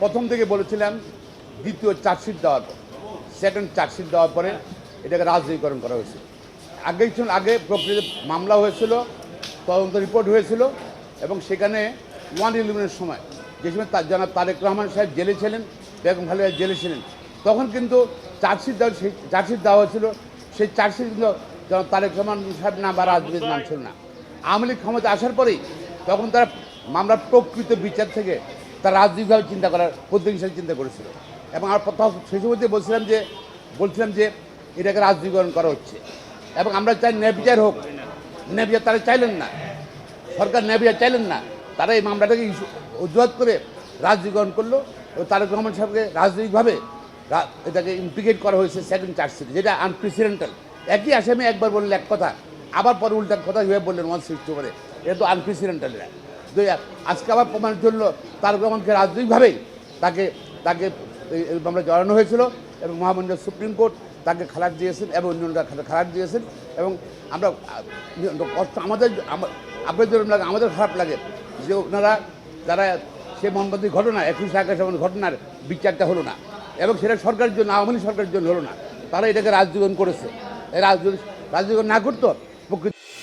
প্রথম থেকে বলেছিলাম, দ্বিতীয় চার্জশিট দেওয়ার পর সেকেন্ড চার্জশিট দেওয়ার পরে এটাকে রাজনীতিকরণ করা হয়েছে। ছিল, আগে প্রকৃত মামলা হয়েছিল, তদন্ত রিপোর্ট হয়েছিল, এবং সেখানে ওয়ান ইলেভেনের সময় যে সময় তার জনাব তারেক রহমান সাহেব জেলে ছিলেন, বেগম খালেদা জেলে ছিলেন, তখন কিন্তু চার্জশিট দেওয়া সেই চার্জশিট দেওয়া হয়েছিল। সেই চার্জশিট কিন্তু জনাব তারেক রহমান সাহেব নাম বা রাজনীতির নাম ছিল না। আওয়ামী লীগ ক্ষমতা আসার পরেই তখন তারা মামলার প্রকৃত বিচার থেকে তারা রাজনৈতিকভাবে চিন্তা করার পদ্ধতি হিসাবে চিন্তা করেছিল। এবং আর তখন সেই সময়তে বলছিলাম যে বলছিলাম যে, এটাকে রাজনীতিকরণ করা হচ্ছে। এবং আমরা চাই ন্যায় বিচার হোক। ন্যায় বিচার তারা চাইলেন না। সরকার ন্যায় বিচার চাইলেন না। তারা এই মামলাটাকে অজুহাত করে রাজনীতিকরণ করল এবং তারেক রহমান সাহেবকে রাজনৈতিকভাবে এটাকে ইমপ্লিকেট করা হয়েছে সেকেন্ড চার্জশিটে যেটা আনপ্রেসিডেন্টাল একই আসামে একবার বললেন এক কথা, আবার পরে উল্টা কথা হিসেবে বললেন ওয়ান সিক্সটি ওভারে এটা তো আনপ্রেসিডেন্টাল এটা তো আজকে আবার প্রমাণের জন্য তারেক রহমানকে রাজনৈতিকভাবেই তাকে তাকে মামলা জড়ানো হয়েছিল এবং মহামান্য সুপ্রিম কোর্ট তাকে খালাক দিয়েছেন এবং অন্যরা খালা- খালাক দিয়েছেন এবং আমরা, কষ্ট আমাদের আমা- আপনাদের লাগে, আমাদের খারাপ লাগে যে ওনারা, যারা সে মোহাম্মদী ঘটনা, একুশ এমন ঘটনার বিচারটা হলো না এবং সেটা সরকারের জন্য, আওয়ামী সরকারের জন্য হলো না। তারা এটাকে রাজনীতিকরণ করেছে। এই রাজনীতি রাজনীতিকরণ না করতো, প্রকৃতি